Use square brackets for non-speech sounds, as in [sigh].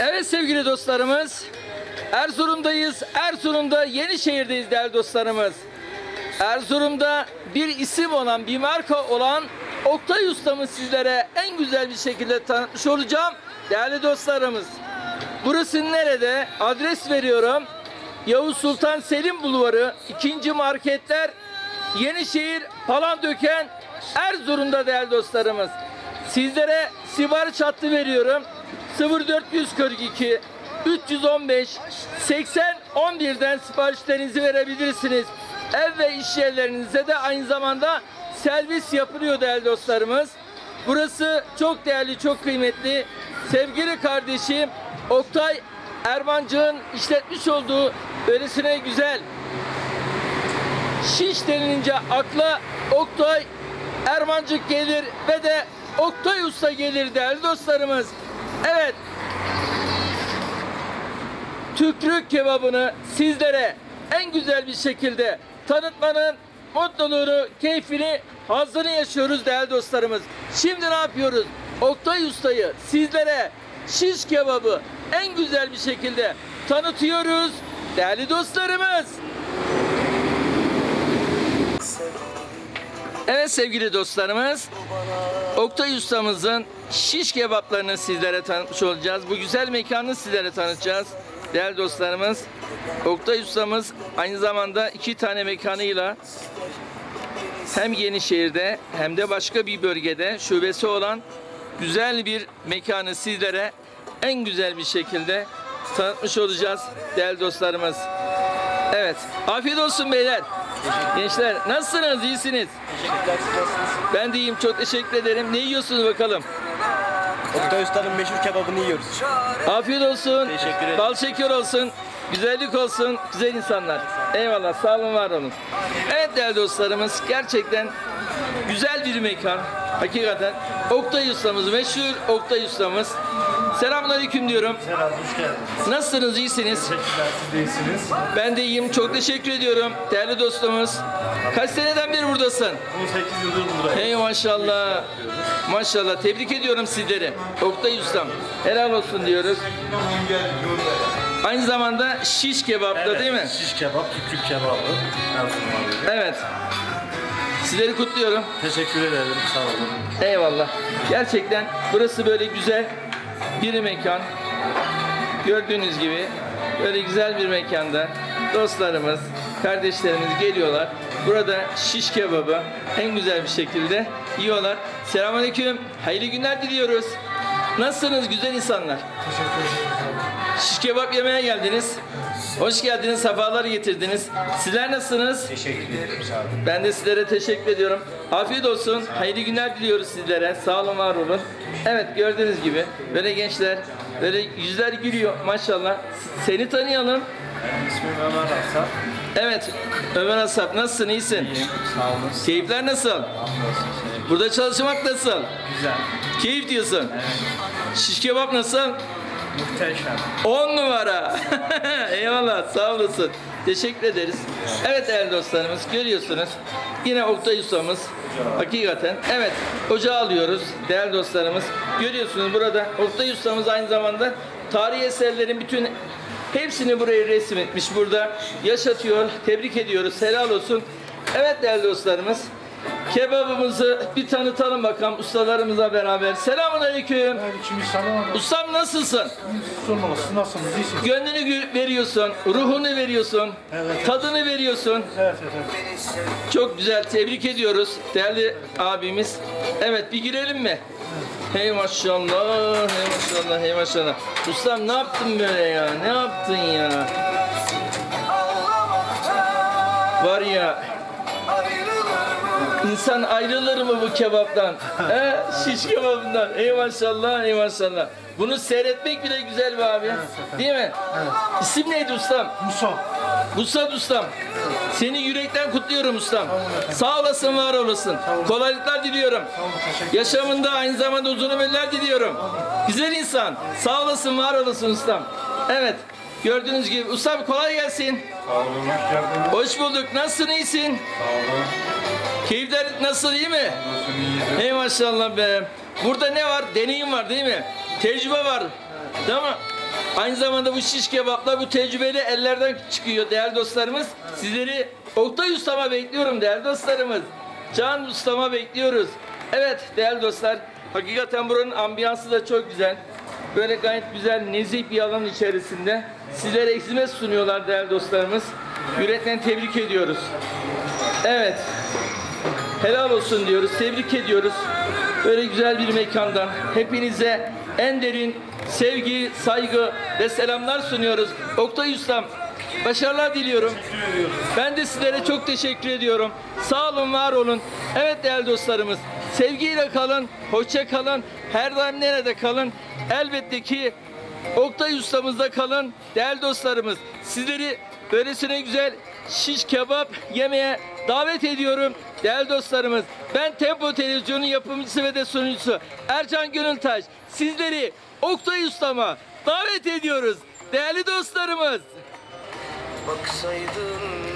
Evet sevgili dostlarımız. Erzurum'dayız. Erzurum'da Yenişehir'deyiz değerli dostlarımız. Erzurum'da bir isim olan, bir marka olan Oktay Ustam'ı sizlere en güzel bir şekilde tanıtmış olacağım. Değerli dostlarımız. Burası nerede? Adres veriyorum. Yavuz Sultan Selim Bulvarı, ikinci marketler, Yenişehir, Palandöken, Erzurum'da değerli dostlarımız. Sizlere sipariş hattı veriyorum. 0442 315 80 11'den siparişlerinizi verebilirsiniz. Ev ve iş yerlerinize de aynı zamanda servis yapılıyor değerli dostlarımız. Burası çok değerli, çok kıymetli. Sevgili kardeşim Oktay Ermancık'ın işletmiş olduğu öylesine güzel Şiş denilince akla Oktay Ermancık gelir ve de Oktay Usta gelir değerli dostlarımız. Evet. Tükrük kebabını sizlere en güzel bir şekilde tanıtmanın mutluluğunu, keyfini, hazını yaşıyoruz değerli dostlarımız. Şimdi ne yapıyoruz? Oktay Usta'yı sizlere şiş kebabı en güzel bir şekilde tanıtıyoruz değerli dostlarımız. Evet sevgili dostlarımız, Oktay Ustamızın şiş kebaplarını sizlere tanıtmış olacağız. Bu güzel mekanı sizlere tanıtacağız. Değerli dostlarımız, Oktay Ustamız aynı zamanda iki tane mekanıyla hem Yenişehir'de hem de başka bir bölgede şubesi olan güzel bir mekanı sizlere en güzel bir şekilde tanıtmış olacağız değerli dostlarımız. Evet, afiyet olsun beyler. Gençler nasılsınız? İyisiniz? Teşekkürler? Ben de iyiyim. Çok teşekkür ederim. Ne yiyorsunuz bakalım? Oktay Usta'nın meşhur kebabını yiyoruz. Afiyet olsun. Teşekkür ederim. Bal şeker olsun. Güzellik olsun. Güzel insanlar. Eyvallah. Sağ olun, var olun. Evet değerli dostlarımız. Gerçekten güzel bir mekan. Hakikaten. Oktay ustamız. Meşhur Oktay ustamız. Selamünaleyküm diyorum. Selam, hoş geldiniz. Nasılsınız? iyisiniz? Teşekkürler, siz de iyisiniz. Ben de iyiyim. Çok teşekkür ediyorum. Değerli dostumuz. Kaç seneden beri buradasın? 18 yıldır buradayım. Hey maşallah. Maşallah. Tebrik ediyorum sizleri. Oktay Ustam. Helal olsun diyoruz. Aynı zamanda şiş kebapta değil mi? Şiş kebap, küçük kebabı. Evet. Sizleri kutluyorum. Teşekkür ederim, sağ olun. Eyvallah. Gerçekten burası böyle güzel bir mekan. Gördüğünüz gibi böyle güzel bir mekanda dostlarımız, kardeşlerimiz geliyorlar. Burada şiş kebabı en güzel bir şekilde yiyorlar. Selamünaleyküm. Hayırlı günler diliyoruz. Nasılsınız güzel insanlar? Teşekkür ederim. Şiş kebap yemeye geldiniz. Hoş geldiniz, sefalar getirdiniz. Sizler nasılsınız? Teşekkür ederim, sağ olun. Ben de sizlere teşekkür ediyorum. Afiyet olsun. Hayırlı günler diliyoruz sizlere. Sağ olun, var olun. Evet gördüğünüz gibi böyle gençler, böyle yüzler gülüyor maşallah. Seni tanıyalım. İsmim Ömer Asaf. Evet Ömer Asap nasılsın? İyisin? İyiyim, sağ olun. Keyifler nasıl? Burada çalışmak nasıl? Güzel, Keyif diyorsun. Şiş kebap nasıl? Muhteşem. 10 numara. [laughs] Eyvallah sağ olasın. Teşekkür ederiz. Evet değerli dostlarımız görüyorsunuz. Yine Oktay ustamız. Hakikaten. Evet ocağı alıyoruz değerli dostlarımız. Görüyorsunuz burada Oktay ustamız aynı zamanda tarihi eserlerin bütün hepsini buraya resim etmiş. Burada yaşatıyor. Tebrik ediyoruz. Helal olsun. Evet değerli dostlarımız. Kebabımızı bir tanıtalım bakalım ustalarımızla beraber. Selamun aleyküm. Aleyküm selam. Ustam nasılsın? Sormalısın, nasılsınız? İyisiniz? Gönlünü veriyorsun, ruhunu veriyorsun, Evet. tadını veriyorsun. Evet, evet. Çok güzel, tebrik ediyoruz değerli abimiz. Evet, bir girelim mi? Hey maşallah, hey maşallah, hey maşallah. Ustam ne yaptın böyle ya? Ne yaptın ya? Var ya, İnsan ayrılır mı bu kebaptan? [laughs] He? Şiş kebabından. Ey maşallah, ey maşallah. Bunu seyretmek bile güzel be abi. Değil mi? İsim neydi ustam? Musa. Musad ustam. Seni yürekten kutluyorum ustam. Sağ olasın, var olasın. Kolaylıklar diliyorum. Yaşamında aynı zamanda uzun ömürler diliyorum. Güzel insan. Sağ olasın, var olasın ustam. Evet. Gördüğünüz gibi. Ustam kolay gelsin. Sağ olun, hoş geldiniz. Hoş bulduk. Nasılsın, iyisin? Sağ olun. Keyifler nasıl, iyi mi? İyidir? Ey maşallah be. Burada ne var? Deneyim var değil mi? Tecrübe var. Değil mi? Aynı zamanda bu şiş kebapla bu tecrübeli ellerden çıkıyor değerli dostlarımız. Sizleri Oktay Ustama bekliyorum değerli dostlarımız. Can Ustama bekliyoruz. Evet değerli dostlar, hakikaten buranın ambiyansı da çok güzel. Böyle gayet güzel, nezih bir alan içerisinde sizlere hizmet sunuyorlar değerli dostlarımız. Yürekten tebrik ediyoruz. Evet. Helal olsun diyoruz, tebrik ediyoruz. Böyle güzel bir mekandan hepinize en derin sevgi, saygı ve selamlar sunuyoruz. Oktay Ustam, başarılar diliyorum. Ben de sizlere çok teşekkür ediyorum. Sağ olun, var olun. Evet değerli dostlarımız, sevgiyle kalın, hoşça kalın, her daim nerede kalın. Elbette ki Oktay ustamızda kalın değerli dostlarımız. Sizleri böylesine güzel şiş kebap yemeye davet ediyorum değerli dostlarımız. Ben Tempo Televizyonu yapımcısı ve de sunucusu Ercan Gönültaş. Sizleri Oktay ustama davet ediyoruz değerli dostlarımız. Baksaydın